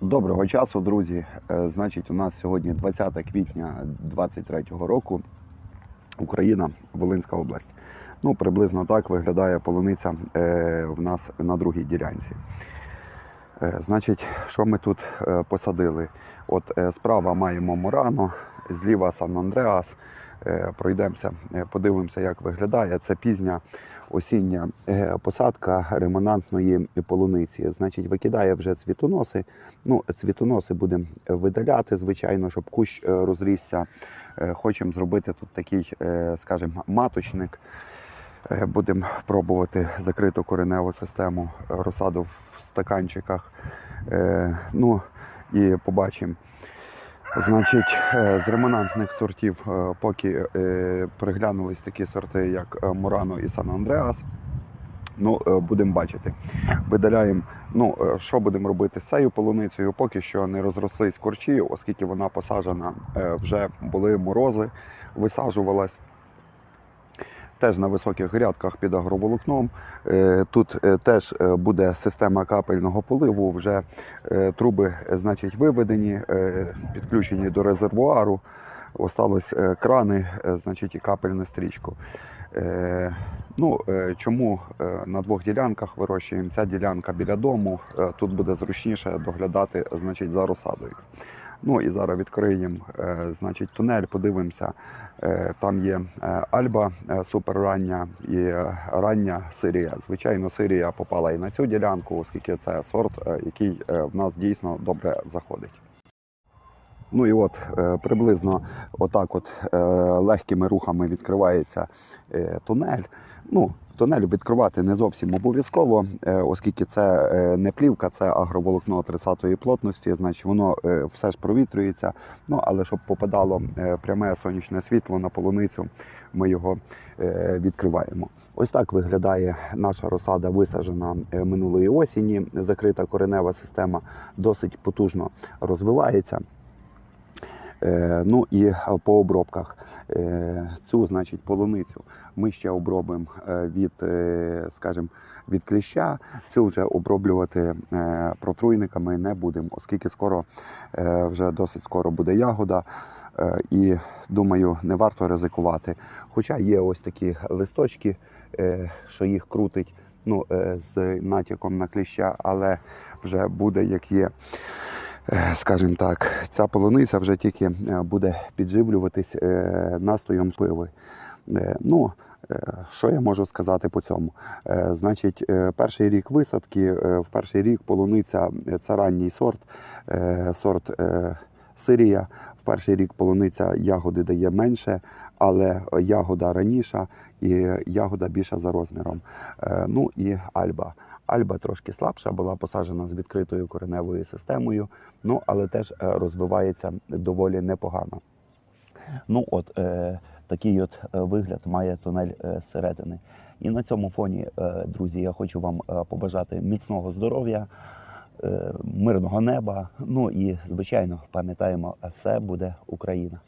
Доброго часу, друзі. Е, Значить, у нас сьогодні 20 квітня 2023 року. Україна, Волинська область. Ну, приблизно так виглядає полуниця е, в нас на другій ділянці. Е, Значить, що ми тут посадили? От справа маємо Морано, зліва Сан Андреас. Пройдемося, подивимося, як виглядає. Це пізня осіння е, посадка ремонантної полуниці. Значить, викидає вже цвітоноси. Ну, цвітоноси будемо видаляти, звичайно, щоб кущ е, розрісся. Е, Хочемо зробити тут такий, скажімо, маточник. Будемо пробувати закриту кореневу систему розсаду в стаканчиках. Ну і побачимо. Значить, е, з ремонантних сортів, е, поки е, приглянулись такі сорти, як Мурано і Сан Андреас. Ну, будемо бачити. Видаляємо, ну, що будемо робити з цією полуницею, поки що не розрослись корчі, оскільки вона посаджена, вже були морози, висаджувалась. Теж на високих грядках під агроволокном. Е, Тут е, теж е, буде система капельного поливу. Вже труби, значить, виведені, підключені до резервуару. Осталось крани, значить, і капельну стрічку. Ну, чому на двох ділянках вирощуємо? Ця ділянка біля дому. Тут буде зручніше доглядати, значить, за розсадою. Ну і зараз відкриємо, е, значить, тунель, подивимося. Е, Там є е, Альба суперрання і рання Сирія. Звичайно, Сирія попала і на цю ділянку, оскільки це сорт, який в нас дійсно добре заходить. Ну і от приблизно отак от легкими рухами відкривається тунель. Ну, тунель відкривати не зовсім обов'язково, е, оскільки це е, не плівка, це агроволокно 30-ї плотності, значить воно е, все ж провітрюється. Ну, але щоб попадало пряме сонячне світло на полуницю, ми його відкриваємо. Ось так виглядає наша розсада, висаджена минулої осені. Закрита коренева система досить потужно розвивається. Е, Ну і е, по обробках Е, цю, значить, полуницю ми ще обробимо від, скажімо, від кліща. Цю вже оброблювати протруйниками не будемо, оскільки скоро вже досить скоро буде ягода. І думаю, не варто ризикувати. Хоча є ось такі листочки, що їх крутить ну, з натяком на кліща, але вже буде як є. Е, Скажімо так, ця полуниця вже тільки е, буде підживлюватись е, настоєм пиви. Ну, що я можу сказати по цьому? Значить, перший рік висадки, в перший рік полуниця це ранній сорт, сорт Сирія. В перший рік полуниця ягоди дає менше, але ягода раніша і ягода більша за розміром. Ну і альба. Альба трошки слабша, була посаджена з відкритою кореневою системою, ну але теж е, розвивається доволі непогано. Ну от е, такий от е, вигляд має тунель е, зсередини. І на цьому фоні, друзі, я хочу вам побажати міцного здоров'я, мирного неба. Ну і звичайно, пам'ятаємо, все буде Україна.